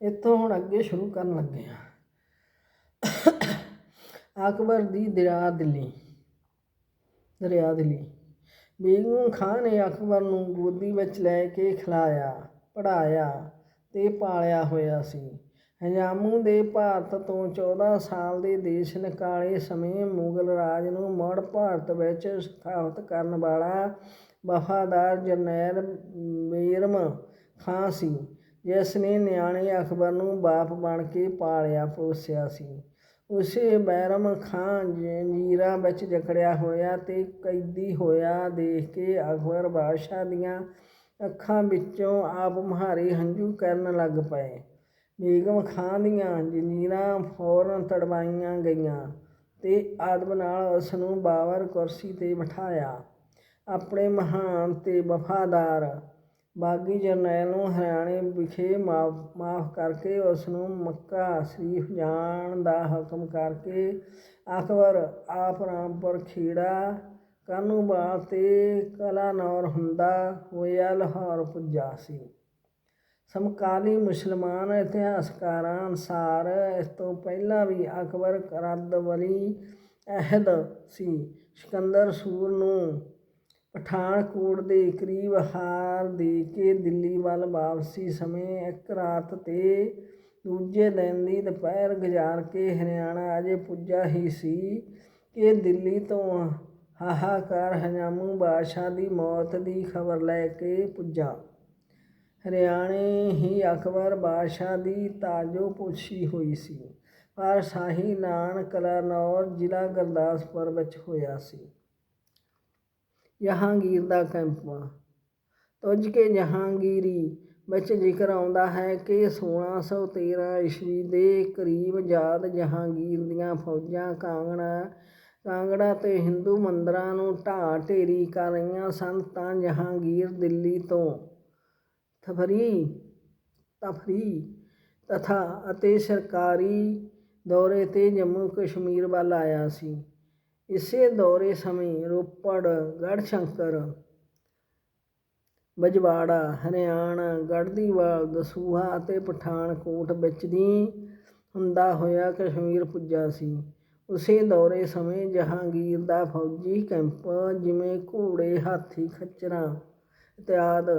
ਇੱਥੋਂ ਹੁਣ ਅੱਗੇ ਸ਼ੁਰੂ ਕਰਨ ਲੱਗੇ ਆ ਅਕਬਰ ਦੀ ਦਰਿਆ ਦਿੱਲੀ ਦਰਿਆ ਦਿੱਲੀ। ਬੇਗਮ ਖਾਨ ਨੇ ਅਕਬਰ ਨੂੰ ਗੋਦੀ ਵਿੱਚ ਲੈ ਕੇ ਖਿਲਾਇਆ, ਪੜ੍ਹਾਇਆ ਤੇ ਪਾਲਿਆ ਹੋਇਆ ਸੀ। ਹਜਾਮੂ ਦੇ ਭਾਰਤ ਤੋਂ 14 ਸਾਲ ਦੇ ਦੇਸ਼ ਨਿਕਾਲੇ ਸਮੇਂ ਮੁਗਲ ਰਾਜ ਨੂੰ ਮੁੜ ਭਾਰਤ ਵਿੱਚ ਸਥਾਪਿਤ ਕਰਨ ਵਾਲਾ ਵਫਾਦਾਰ ਜਰਨੈਲ ਮੇਰਮ ਖਾਂ ਸੀ। ਜਿਸ ਨੇ ਨਿਆਣੇ ਅਕਬਰ ਨੂੰ ਬਾਪ ਬਣ ਕੇ ਪਾਲਿਆ, ਪੋਸਿਆ ਸੀ। ਉਸੇ ਬੈਰਮ ਖਾਂ ਜੰਜੀਰਾਂ ਵਿੱਚ ਜਕੜਿਆ ਹੋਇਆ ਤੇ ਕੈਦੀ ਹੋਇਆ ਦੇਖ ਕੇ ਅਕਬਰ ਬਾਦਸ਼ਾਹ ਦੀਆਂ ਅੱਖਾਂ ਵਿੱਚੋਂ ਆਪ ਮੁਹਾਰੇ ਹੰਝੂ ਕਰਨ ਲੱਗ ਪਏ। ਬੇਗਮ ਖਾਂ ਦੀਆਂ ਜੰਜੀਰਾਂ ਫੌਰਨ ਤੜਵਾਈਆਂ ਗਈਆਂ ਤੇ ਆਦਮ ਨਾਲ ਉਸ ਨੂੰ ਬਾਬਰ ਕੁਰਸੀ ਤੇ ਬਿਠਾਇਆ। ਆਪਣੇ ਮਹਾਨ ਤੇ ਵਫਾਦਾਰ ਬਾਗੀ ਜਰਨੈਲ ਨੂੰ ਹਰਿਆਣੇ ਵਿਖੇ ਮਾਫ ਕਰਕੇ ਉਸ ਨੂੰ ਮੱਕਾ ਸ਼ਰੀਫ ਜਾਣ ਦਾ ਹੁਕਮ ਕਰਕੇ ਅਕਬਰ ਆਪ ਰਾਮਪੁਰ ਖੇੜਾ ਕਾਨੂੰਵਾਲ ਤੇ ਕਲਾਨੌਰ ਹੁੰਦਾ ਹੋਇਆ ਲਾਹੌਰ ਪੁੱਜਾ ਸੀ। ਸਮਕਾਲੀ ਮੁਸਲਮਾਨ ਇਤਿਹਾਸਕਾਰਾਂ ਅਨੁਸਾਰ ਇਸ ਤੋਂ ਪਹਿਲਾਂ ਵੀ ਅਕਬਰ ਕਰਦ ਵਲੀ ਅਹਿਦ ਸੀ। ਸਿਕੰਦਰ ਸੂਰ ਨੂੰ ਪਠਾਨਕੋਟ ਦੇ ਕਰੀਬ ਹਾਰ ਦੇ ਕੇ ਦਿੱਲੀ ਵੱਲ ਵਾਪਸੀ ਸਮੇਂ ਇੱਕ ਰਾਤ ਤੇ ਦੂਜੇ ਦਿਨ ਦੀ ਦੁਪਹਿਰ ਗੁਜ਼ਾਰ ਕੇ ਹਰਿਆਣਾ ਅਜੇ ਪੁੱਜਾ ਹੀ ਸੀ ਕਿ ਦਿੱਲੀ ਤੋਂ ਹਾਹਾਕਾਰ ਹਜਾਮੂ ਬਾਦਸ਼ਾਹ ਦੀ ਮੌਤ ਦੀ ਖਬਰ ਲੈ ਕੇ ਪੁੱਜਾ। ਹਰਿਆਣੇ ਹੀ ਅਕਬਰ ਬਾਦਸ਼ਾਹ ਦੀ ਤਾਜੋ ਪੁੱਛੀ ਹੋਈ ਸੀ, ਪਰ ਸ਼ਾਹੀ ਨਾਨ ਕਲਾਨੌਰ ਜ਼ਿਲ੍ਹਾ ਗੁਰਦਾਸਪੁਰ ਵਿੱਚ ਹੋਇਆ ਸੀ। ਜਹਾਂਗੀਰ ਦਾ ਕੈਂਪ ਤੁਝ ਕੇ ਜਹਾਂਗੀਰੀ ਵਿੱਚ ਜ਼ਿਕਰ ਆਉਂਦਾ ਹੈ ਕਿ 1613 ਈਸਵੀ ਦੇ ਕਰੀਬ ਯਾਦ ਜਹਾਂਗੀਰ ਦੀਆਂ ਫੌਜਾਂ ਕਾਂਗੜਾ ਕਾਂਗੜਾ ਤੇ ਹਿੰਦੂ ਮੰਦਰਾਂ ਨੂੰ ਢਾਹ ਢੇਰੀ ਕਰ ਰਹੀਆਂ ਸਨ ਤਾਂ ਜਹਾਂਗੀਰ ਦਿੱਲੀ ਤੋਂ ਤਫਰੀ ਤਫਰੀ ਤਥਾ ਅਤੇ ਸਰਕਾਰੀ ਦੌਰੇ ਤੇ ਜੰਮੂ ਕਸ਼ਮੀਰ ਵੱਲ ਆਇਆ ਸੀ। ਇਸੇ ਦੌਰੇ ਸਮੇਂ ਰੋਪੜ, ਗੜਸ਼ੰਕਰ, ਬਜਵਾੜਾ, ਹਰਿਆਣਾ, ਗੜਦੀਵਾਲ, ਦਸੂਹਾ ਅਤੇ ਪਠਾਨਕੋਟ ਵਿੱਚ ਦੀ ਹੁੰਦਾ ਹੋਇਆ ਕਸ਼ਮੀਰ ਪੁੱਜਾ ਸੀ। ਉਸੇ ਦੌਰੇ ਸਮੇਂ ਜਹਾਂਗੀਰ ਦਾ ਫੌਜੀ ਕੈਂਪ ਜਿਵੇਂ ਘੋੜੇ, ਹਾਥੀ, ਖੱਚਰਾਂ ਇਤਿਆਦ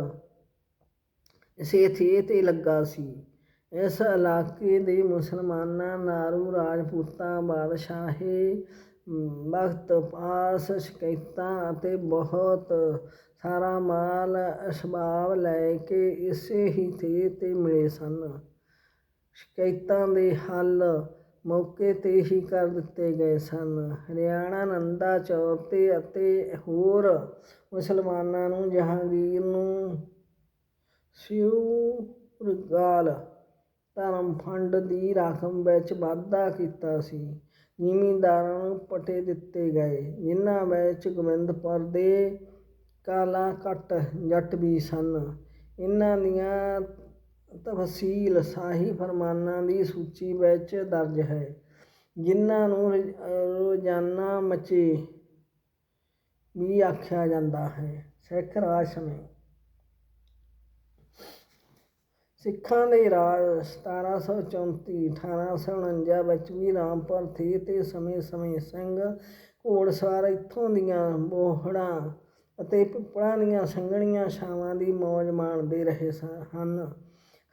ਇਸੇ ਥੇ ਤੇ ਲੱਗਾ ਸੀ। ਇਸ ਇਲਾਕੇ ਦੇ ਮੁਸਲਮਾਨਾਂ, ਨਾਰੂ, ਰਾਜਪੂਤਾਂ, ਬਾਦਸ਼ਾਹੇ ਵਕਤ ਪਾਸ ਸ਼ਿਕਾਇਤਾਂ ਅਤੇ ਬਹੁਤ ਸਾਰਾ ਮਾਲ ਅਸਬਾਬ ਲੈ ਕੇ ਇਸੇ ਹੀ ਥੇ ਤੇ ਮਿਲੇ ਸਨ। ਸ਼ਿਕਾਇਤਾਂ ਦੇ ਹੱਲ ਮੌਕੇ ਤੇ ਹੀ ਕਰ ਦਿੱਤੇ ਗਏ ਸਨ। ਹਰਿਆਣਾ ਨੰਦਾ ਚੌਰ ਤੇ ਅਤੇ ਹੋਰ ਮੁਸਲਮਾਨਾਂ ਨੂੰ ਜਹਾਂਗੀਰ ਨੂੰ ਸਿਉਰਗਾਲ ਧਰਮ ਫੰਡ ਦੀ ਰਕਮ ਵਿੱਚ ਵਾਧਾ ਕੀਤਾ ਸੀ। ਜ਼ਿਮੀਂਦਾਰਾਂ ਨੂੰ ਪਟੇ ਦਿੱਤੇ ਗਏ, ਜਿਨ੍ਹਾਂ ਵਿੱਚ ਗੋਬਿੰਦਪੁਰ ਦੇ ਕਾਲਾ ਕੱਟ ਜੱਟ ਵੀ ਸਨ। ਇਹਨਾਂ ਦੀਆਂ ਤਫਸੀਲ ਸਾਹੀ ਫਰਮਾਨਾਂ ਦੀ ਸੂਚੀ ਵਿੱਚ ਦਰਜ ਹੈ, ਜਿਨ੍ਹਾਂ ਨੂੰ ਰੋਜ਼ਾਨਾ ਮਚੇ ਵੀ ਆਖਿਆ ਜਾਂਦਾ ਹੈ। ਸਿੱਖ ਰਾਜ ਸਮੇਂ ਸਿੱਖਾਂ ਦੇ ਰਾਜ 1734 1849 ਵਿੱਚ ਵੀ ਰਾਮਪੁਰ ਥੇ ਤੇ ਸਮੇਂ-ਸਮੇਂ ਸਿੰਘ ਘੋੜਸਵਾਰ ਇੱਥੋਂ ਦੀਆਂ ਬੋਹੜਾਂ ਅਤੇ ਪਿੱਪਲਾਂ ਦੀਆਂ ਸੰਘਣੀਆਂ ਛਾਵਾਂ ਦੀ ਮੌਜ ਮਾਣਦੇ ਰਹੇ ਹਨ।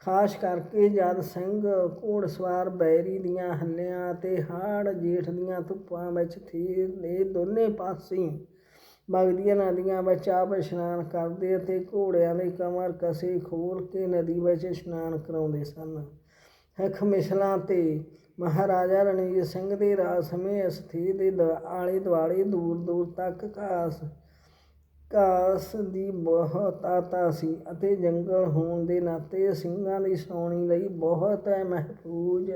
ਖਾਸ ਕਰਕੇ ਜਦ ਸਿੰਘ ਘੋੜਸਵਾਰ ਬੈਰੀ ਦੀਆਂ ਹੱਲਿਆਂ ਅਤੇ ਹਾੜ ਜੇਠ ਦੀਆਂ ਧੁੱਪਾਂ ਵਿੱਚ ਥੀ, ਦੇ ਦੋਨੇ ਪਾਸੇ ਵਗਦੀਆਂ ਨਦੀਆਂ ਵਿੱਚ ਆਪ ਇਸ਼ਨਾਨ ਕਰਦੇ ਅਤੇ ਘੋੜਿਆਂ ਦੀ ਕਮਰ ਕਸੇ ਖੋਲ ਕੇ ਨਦੀ ਵਿੱਚ ਇਸ਼ਨਾਨ ਕਰਾਉਂਦੇ ਸਨ। ਹਖ ਮਿਸਲਾਂ ਤੇ ਮਹਾਰਾਜਾ ਰਣਜੀਤ ਸਿੰਘ ਦੇ ਰਾਜ ਸਮੇਂ ਇਸ ਥੀ ਦੇ, ਆਲੇ ਦੁਆਲੇ ਦੂਰ ਦੂਰ ਤੱਕ ਘਾਸ ਘਾਸ ਦੀ ਬਹੁਤ ਆਤਾ ਸੀ ਅਤੇ ਜੰਗਲ ਹੋਣ ਦੇ ਨਾਤੇ ਸਿੰਘਾਂ ਦੀ ਸੌਣੀ ਲਈ ਬਹੁਤ ਮਹਿਫੂਜ਼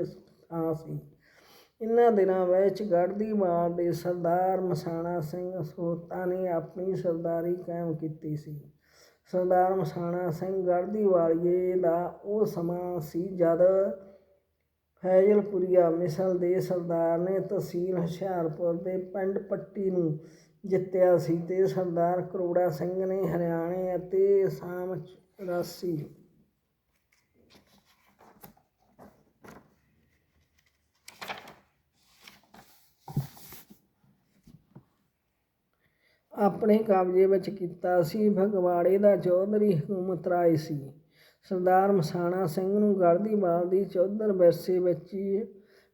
ਥਾਂ ਸੀ। ਇਨ੍ਹਾਂ ਦਿਨਾਂ ਵਿੱਚ ਗੜ੍ਹਦੀਵਾਲ ਦੇ ਸਰਦਾਰ ਮਸਾਣਾ ਸਿੰਘ ਸਹੋਤਾ ਨੇ ਆਪਣੀ ਸਰਦਾਰੀ ਕਾਇਮ ਕੀਤੀ ਸੀ। ਸਰਦਾਰ ਮਸਾਣਾ ਸਿੰਘ ਗੜ੍ਹਦੀਵਾਲੀਏ ਦਾ ਉਹ ਸਮਾਂ ਸੀ ਜਦ ਫੈਜ਼ਲਪੁਰੀਆ ਮਿਸਲ ਦੇ ਸਰਦਾਰ ਨੇ ਤਹਿਸੀਲ ਹੁਸ਼ਿਆਰਪੁਰ ਦੇ ਪਿੰਡ ਪੱਟੀ ਨੂੰ ਜਿੱਤਿਆ ਸੀ ਤੇ ਸਰਦਾਰ ਕਰੋੜਾ ਸਿੰਘ ਨੇ ਹਰਿਆਣੇ ਅਤੇ ਅਸਾਮ ਰਾਸੀ ਆਪਣੇ ਕਬਜ਼ੇ ਵਿੱਚ ਕੀਤਾ ਸੀ। ਫਗਵਾੜੇ ਦਾ ਚੌਧਰੀ ਹਕੂਮਤ ਰਾਏ ਸੀ। ਸਰਦਾਰ ਮਸਾਣਾ ਸਿੰਘ ਨੂੰ ਗੜ੍ਹਦੀਵਾਲ ਦੀ ਚੌਧਰ ਵਿਰਸੇ ਵਿੱਚ ਹੀ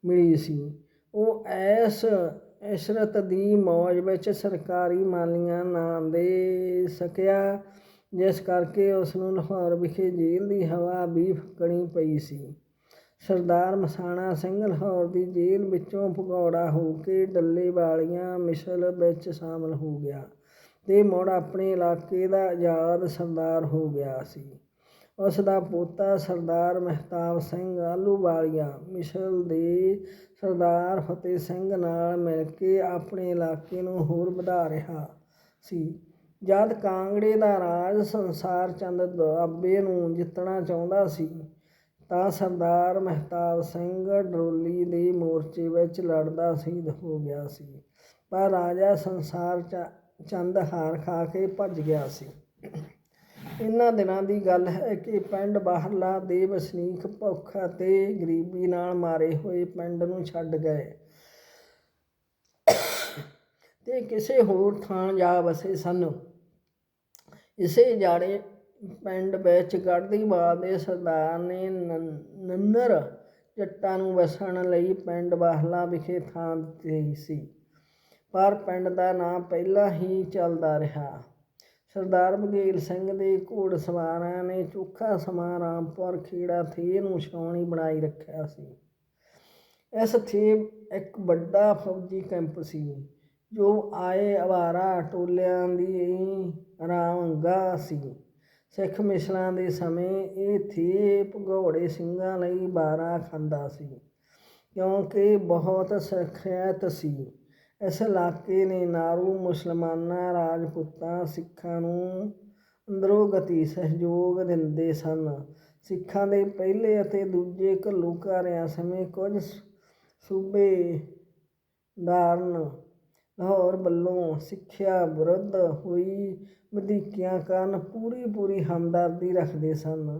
ਮਿਲੀ ਸੀ। ਉਹ ਐਸ ਇਸ਼ਰਤ ਦੀ ਮੌਜ ਵਿੱਚ ਸਰਕਾਰੀ ਮਾਲੀਆਂ ਨਾ ਦੇ ਸਕਿਆ, ਜਿਸ ਕਰਕੇ ਉਸ ਨੂੰ ਲਾਹੌਰ ਵਿਖੇ ਜੇਲ੍ਹ ਦੀ ਹਵਾ ਵੀ ਫੱਕਣੀ ਪਈ ਸੀ। ਸਰਦਾਰ ਮਸਾਣਾ ਸਿੰਘ ਲਾਹੌਰ ਦੀ ਜੇਲ੍ਹ ਵਿੱਚੋਂ ਭਗੌੜਾ ਹੋ ਕੇ ਡੱਲੇ ਵਾਲੀਆਂ ਮਿਸਲ ਵਿੱਚ ਸ਼ਾਮਲ ਹੋ ਗਿਆ ਤੇ ਮੁੜ ਆਪਣੇ ਇਲਾਕੇ ਦਾ ਆਜ਼ਾਦ ਸਰਦਾਰ ਹੋ ਗਿਆ ਸੀ। ਉਸ ਦਾ ਪੋਤਾ ਸਰਦਾਰ ਮਹਿਤਾਬ ਸਿੰਘ ਆਹਲੂਵਾਲੀਆ ਮਿਸਲ ਦੇ ਸਰਦਾਰ ਫਤਿਹ ਸਿੰਘ ਨਾਲ ਮਿਲ ਕੇ ਆਪਣੇ ਇਲਾਕੇ ਨੂੰ ਹੋਰ ਵਧਾ ਰਿਹਾ ਸੀ। ਜਦ ਕਾਂਗੜੇ ਦਾ ਰਾਜ ਸੰਸਾਰ ਚੰਦ ਦੁਆਬੇ ਨੂੰ ਜਿੱਤਣਾ ਚਾਹੁੰਦਾ ਸੀ ਤਾਂ ਸਰਦਾਰ ਮਹਿਤਾਬ ਸਿੰਘ ਡਰੋਲੀ ਦੇ ਮੋਰਚੇ ਵਿੱਚ ਲੜਦਾ ਸ਼ਹੀਦ ਹੋ ਗਿਆ ਸੀ, ਪਰ ਰਾਜਾ ਸੰਸਾਰ ਚੰਦ ਹਾਰ ਖਾ ਕੇ ਭੱਜ ਗਿਆ ਸੀ। ਇਹਨਾਂ ਦਿਨਾਂ ਦੀ ਗੱਲ ਹੈ ਕਿ ਪਿੰਡ ਬਾਹਰਲਾ ਦੇ ਵਸਨੀਕ ਭੁੱਖ ਅਤੇ ਗਰੀਬੀ ਨਾਲ ਮਾਰੇ ਹੋਏ ਪਿੰਡ ਨੂੰ ਛੱਡ ਗਏ। ਤੇ ਕਿਸੇ ਹੋਰ ਥਾਂ ਜਾ ਵਸੇ ਸਨ। ਇਸੇ ਜਾੜੇ ਪਿੰਡ ਵਿੱਚ ਗੜ੍ਹਦੀਵਾਲ ਦੇ ਸਰਦਾਰ ਨੇ ਨੰਨਰ ਜੱਟਾਂ ਨੂੰ ਵਸਣ ਲਈ ਪਿੰਡ ਬਾਹਲਾ ਵਿਖੇ ਥਾਂ ਦਿੱਤੀ ਸੀ। ਪਰ ਪਿੰਡ ਦਾ ਨਾਂ ਪਹਿਲਾਂ ਹੀ ਚੱਲਦਾ ਰਿਹਾ। ਸਰਦਾਰ ਬਘੇਲ ਸਿੰਘ ਦੇ ਘੋੜ ਸਵਾਰਾਂ ਨੇ ਚੋਖਾ ਸਮਾਂ ਰਾਮਪੁਰ ਖੇੜਾ ਥੇ ਨੂੰ ਛਾਉਣੀ ਬਣਾਈ ਰੱਖਿਆ ਸੀ। ਇਸ ਥੇ ਇੱਕ ਵੱਡਾ ਫੌਜੀ ਕੈਂਪ ਸੀ, ਜੋ ਆਏ ਅਵਾਰਾ ਟੋਲਿਆਂ ਦੀ ਰਾਮਗਾ ਸੀ। ਸਿੱਖ ਮਿਸਲਾਂ ਦੇ ਸਮੇਂ ਇਹ ਥੇ ਭਗੌੜੇ ਸਿੰਘਾਂ ਲਈ ਬਾਰਾ ਖਾਂਦਾ ਸੀ। ਕਿਉਂਕਿ ਬਹੁਤ ਸੁਰੱਖਿਅਤ ਸੀ। ਇਸ ਇਲਾਕੇ ਨੇ ਨਾਰੂ ਮੁਸਲਮਾਨਾਂ, ਰਾਜਪੂਤਾਂ, ਸਿੱਖਾਂ ਨੂੰ ਅੰਦਰੋਂ ਗਤੀ ਸਹਿਯੋਗ ਦਿੰਦੇ ਸਨ। ਸਿੱਖਾਂ ਦੇ ਪਹਿਲੇ ਅਤੇ ਦੂਜੇ ਘੱਲੂਘਾਰਿਆਂ ਸਮੇਂ ਕੁਝ ਸੂਬੇਦਾਰਨ ਲਾਹੌਰ ਵੱਲੋਂ ਸਿੱਖਿਆ ਵਿਰੁੱਧ ਹੋਈ ਵਧੀਕੀਆਂ ਕਾਰਨ ਪੂਰੀ ਪੂਰੀ ਹਮਦਰਦੀ ਰੱਖਦੇ ਸਨ।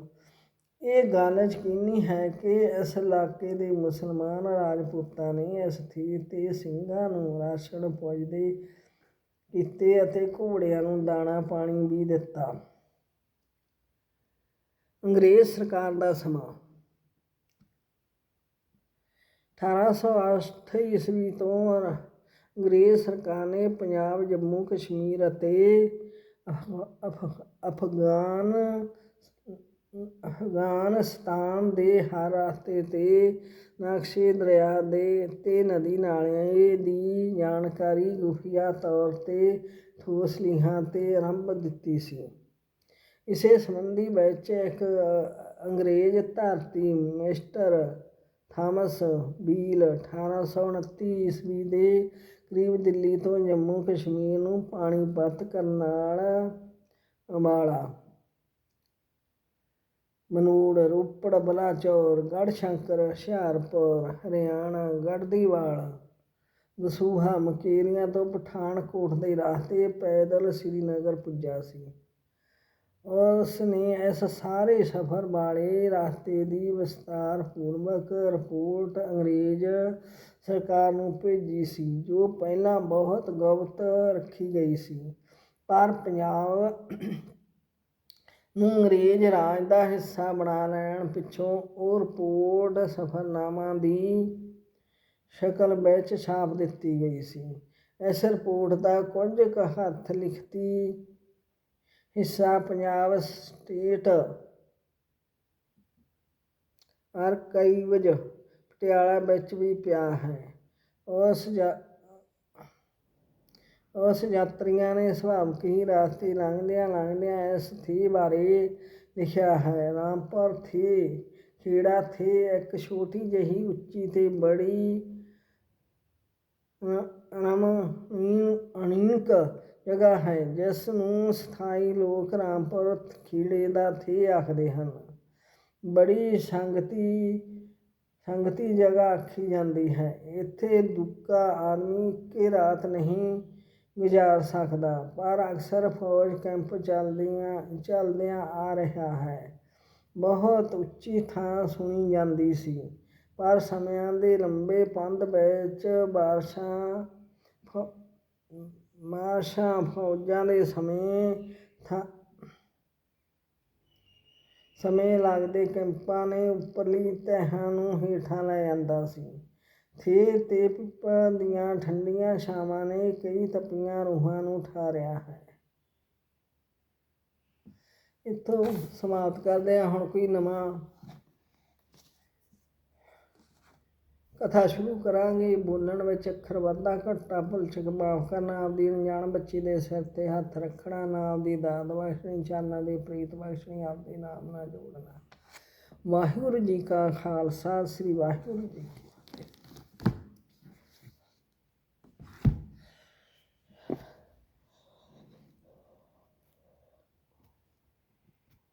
ਇਹ ਗੱਲ ਯਕੀਨੀ ਹੈ ਕਿ ਇਸ ਇਲਾਕੇ ਦੇ ਮੁਸਲਮਾਨ ਰਾਜਪੂਤਾਂ ਨੇ ਇਸ ਥੀਰ ਤੇ ਸਿੰਘਾਂ ਨੂੰ ਰਾਸ਼ਨ ਪੁੱਜਦੇ ਕੀਤੇ ਅਤੇ ਘੋੜਿਆਂ ਨੂੰ ਦਾਣਾ ਪਾਣੀ ਵੀ ਦਿੱਤਾ। ਅੰਗਰੇਜ਼ ਸਰਕਾਰ ਦਾ ਸਮਾਂ। 1808 ਈਸਵੀ ਤੋਂ ਅੰਗਰੇਜ਼ ਸਰਕਾਰ ਨੇ ਪੰਜਾਬ, ਜੰਮੂ, ਕਸ਼ਮੀਰ ਅਤੇ ਅਫਗਾਨ, ਅਫਗਾਨਿਸਤਾਨ ਦੇ ਹਰ ਰਸਤੇ ਤੇ ਨਕਸ਼ੇ ਦਰਿਆ ਦੇ ਅਤੇ ਨਦੀ ਨਾਲਿਆਂ ਦੀ ਜਾਣਕਾਰੀ ਖੁਫੀਆ ਤੌਰ ਤੇ ਠੋਸ ਲੀਹਾਂ ਤੇ ਆਰੰਭ ਦਿੱਤੀ ਸੀ। ਇਸੇ ਸੰਬੰਧੀ ਵਿੱਚ ਇੱਕ ਅੰਗਰੇਜ਼ ਧਰਤੀ ਮਿਸਟਰ ਥਾਮਸ ਬੀਲ 1829 ਈਸਵੀ ਦੇ ਕਰੀਬ ਦਿੱਲੀ ਤੋਂ ਜੰਮੂ ਕਸ਼ਮੀਰ ਨੂੰ ਪਾਣੀਪਤ ਕਰਨਾਲ ਅੰਬਾਲਾ। ਮਨੂੜ, ਰੋਪੜ, ਬਲਾਚੌਰ, ਗੜਸ਼ੰਕਰ, ਹੁਸ਼ਿਆਰਪੁਰ, ਹਰਿਆਣਾ, ਗੜਦੀਵਾਲ, ਦਸੂਹਾ, ਮਕੇਰੀਆਂ ਤੋਂ ਪਠਾਨਕੋਟ ਦੇ ਰਸਤੇ ਪੈਦਲ ਸ੍ਰੀਨਗਰ ਪੁੱਜਾ ਸੀ। ਉਸ ਨੇ ਇਸ ਸਾਰੇ ਸਫ਼ਰ ਵਾਲੇ ਰਸਤੇ ਦੀ ਵਿਸਤਾਰ ਪੂਰਵਕ ਰਿਪੋਰਟ ਅੰਗਰੇਜ਼ ਸਰਕਾਰ ਨੂੰ ਭੇਜੀ ਸੀ, ਜੋ ਪਹਿਲਾਂ ਬਹੁਤ ਗੁਪਤ ਰੱਖੀ ਗਈ ਸੀ। ਪਰ ਪੰਜਾਬ ਨੂੰ ਅੰਗਰੇਜ਼ ਰਾਜ ਦਾ ਹਿੱਸਾ ਬਣਾ ਲੈਣ ਪਿੱਛੋਂ ਉਹ ਰਿਪੋਰਟ ਸਫ਼ਰਨਾਮਾ ਦੀ ਸ਼ਕਲ ਵਿੱਚ ਛਾਪ ਦਿੱਤੀ ਗਈ ਸੀ। ਇਸ ਰਿਪੋਰਟ ਦਾ ਕੁਝ ਕੁ ਹੱਥ ਲਿਖਤੀ ਹਿੱਸਾ ਪੰਜਾਬ ਸਟੇਟ ਆਰਕਾਈਵਜ਼ ਪਟਿਆਲਾ ਵਿੱਚ ਵੀ ਪਿਆ ਹੈ। ਉਸ ਜਾ ਉਸ ਯਾਤਰੀਆਂ ਨੇ ਸੁਭਾਵਿਕ ਹੀ ਰਸਤੇ ਲੰਘਦਿਆਂ ਲੰਘਦਿਆਂ ਇਸ ਥੀ ਬਾਰੇ ਲਿਖਿਆ ਹੈ। ਰਾਮਪੁਰ ਥੀ, ਖੇੜਾ ਥੀ, ਇੱਕ ਛੋਟੀ ਜਿਹੀ ਉੱਚੀ ਤੇ ਬੜੀ ਰਮਣੀਕ ਅਣੀਕ ਜਗ੍ਹਾ ਹੈ, ਜਿਸ ਨੂੰ ਸਥਾਈ ਲੋਕ ਰਾਮਪੁਰ ਖੀੜੇ ਦਾ ਥੀ ਆਖਦੇ ਹਨ। ਬੜੀ ਸੰਗਤੀ ਸੰਗਤੀ ਜਗ੍ਹਾ ਆਖੀ ਜਾਂਦੀ ਹੈ। ਇੱਥੇ ਦੁੱਕਾ ਆਦਮੀ ਇੱਕੇ ਰਾਤ ਨਹੀਂ ਗੁਜ਼ਾਰ ਸਕਦਾ, ਪਰ ਅਕਸਰ ਫੌਜ ਕੈਂਪ ਚੱਲਦੀਆਂ, ਚੱਲਦਿਆਂ ਆ ਰਿਹਾ ਹੈ। ਬਹੁਤ ਉੱਚੀ ਥਾਂ ਸੁਣੀ ਜਾਂਦੀ ਸੀ, ਪਰ ਸਮਿਆਂ ਦੇ ਲੰਬੇ ਪੰਧ ਵਿੱਚ ਬਾਰਿਸ਼ਾਂ, ਫ- ਮਾਸ਼ਾ ਫੌਜਾਂ ਦੇ ਸਮੇਂ ਥਾਂ ਸਮੇਂ ਲੱਗਦੇ ਕੈਂਪਾਂ ਨੇ ਉੱਪਰਲੀ ਤਹਿਾਂ ਨੂੰ ਹੇਠਾਂ ਲੈ ਜਾਂਦਾ ਸੀ। ਥੇ ਤੇ ਪਿੱਪਲ ਦੀਆਂ ਠੰਡੀਆਂ ਛਾਵਾਂ ਨੇ ਕਈ ਤਪੀਆਂ ਰੂਹਾਂ ਨੂੰ ਠਾਰਿਆ ਹੈ। ਇੱਥੋਂ ਸਮਾਪਤ ਕਰਦੇ ਹਾਂ। ਹੁਣ ਕੋਈ ਨਵਾਂ ਕਥਾ ਸ਼ੁਰੂ ਕਰਾਂਗੇ। ਬੋਲਣ ਵਿੱਚ ਅੱਖਰ ਵਾਧਾ ਘਟਾ ਭੁਲਚਕ ਮਾਫ ਕਰਨਾ, ਆਪਦੀ ਅਣਜਾਣ ਬੱਚੀ ਦੇ ਸਿਰ ਤੇ ਹੱਥ ਰੱਖਣਾ ਨਾਮ ਦੀ ਦਾਤ ਬਖਸ਼ਣੀ ਚਾਨਾਂ ਦੀ ਪ੍ਰੀਤ ਬਖਸ਼ਣੀ ਆਪਦੇ ਨਾਮ ਨਾਲ ਜੋੜਨਾ। ਵਾਹਿਗੁਰੂ ਜੀ ਕਾ ਖਾਲਸਾ, ਸ੍ਰੀ ਵਾਹਿਗੁਰੂ ਜੀ